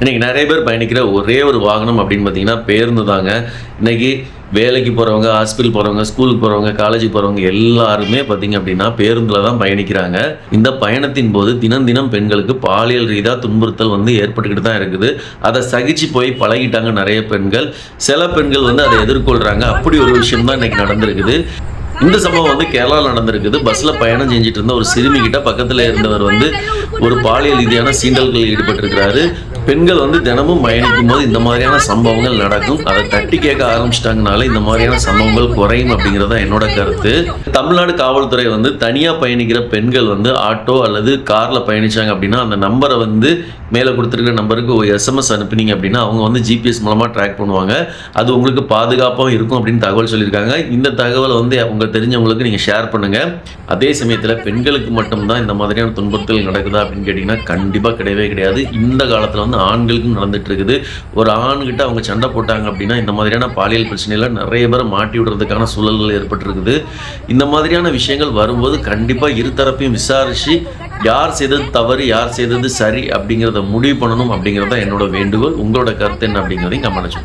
இன்றைக்கி நிறைய பேர் பயணிக்கிற ஒரே ஒரு வாகனம் அப்படின்னு பார்த்தீங்கன்னா பேருந்து தாங்க. இன்னைக்கு வேலைக்கு போகிறவங்க ஹாஸ்பிட்டல் போகிறவங்க ஸ்கூலுக்கு போகிறவங்க காலேஜுக்கு போகிறவங்க எல்லாருமே பார்த்தீங்க அப்படின்னா பேருந்தில் தான் பயணிக்கிறாங்க. இந்த பயணத்தின் போது தினம் தினம் பெண்களுக்கு பாலியல் ரீதியாக துன்புறுத்தல் வந்து ஏற்பட்டுக்கிட்டு தான் இருக்குது. அதை சகிச்சு போய் பழகிட்டாங்க நிறைய பெண்கள். சில பெண்கள் வந்து அதை எதிர்கொள்கிறாங்க அப்படி ஒரு விஷயம் தான் இன்னைக்கு நடந்திருக்குது. இந்த சம்பவம் வந்து கேரளாவில் நடந்திருக்குது. பஸ்ஸில் பயணம் செஞ்சுட்டு இருந்த ஒரு சிறுமி கிட்ட பக்கத்தில் இருந்தவர் வந்து ஒரு பாலியல் ரீதியான சீண்டல்களில் ஈடுபட்டிருக்கிறாரு. பெண்கள் வந்து தினமும் பயணிக்கும் போது இந்த மாதிரியான சம்பவங்கள் நடக்கும். அதை தட்டி கேட்க ஆரம்பிச்சிட்டாங்கனால இந்த மாதிரியான சம்பவங்கள் குறையும் அப்படிங்கிறது தான் என்னோட கருத்து. தமிழ்நாடு காவல்துறை வந்து தனியாக பயணிக்கிற பெண்கள் வந்து ஆட்டோ அல்லது காரில் பயணிச்சாங்க அப்படின்னா அந்த நம்பரை வந்து மேலே கொடுத்துருக்கிற நம்பருக்கு ஒரு எஸ்எம்எஸ் அனுப்புனீங்க அப்படின்னா அவங்க வந்து ஜிபிஎஸ் மூலமாக ட்ராக் பண்ணுவாங்க. அது உங்களுக்கு பாதுகாப்பாகவும் இருக்கும் அப்படின்னு தகவல் சொல்லியிருக்காங்க. இந்த தகவலை வந்து உங்க தெரிஞ்சவங்களுக்கு நீங்கள் ஷேர் பண்ணுங்கள் அதே சமயத்தில் பெண்களுக்கு மட்டும்தான் இந்த மாதிரியான துன்பத்தில் நடக்குதா அப்படின்னு கேட்டிங்கன்னா கண்டிப்பாக கிடையவே கிடையாது. இந்த காலத்தில் வந்து ஆண்களுக்கும் நடந்துட்டு இருக்குது ஒரு ஆண்கிட்ட அவங்க சண்டை போட்டாங்க அப்படின்னா இந்த மாதிரியான பாலியல் பிரச்சனையில் நிறைய பேரை மாட்டி விடுறதுக்கான சூழல்கள் ஏற்பட்டிருக்குது. இந்த மாதிரியான விஷயங்கள் வரும்போது கண்டிப்பாக இருதரப்பையும் விசாரித்து யார் செய்தது தவறு யார் செய்தது சரி அப்படிங்கிறத முடிவு பண்ணணும் அப்படிங்கிறது தான் என்னோட வேண்டுகோள். உங்களோட கருத்து என்ன அப்படிங்கிறதையும் கமெண்ட்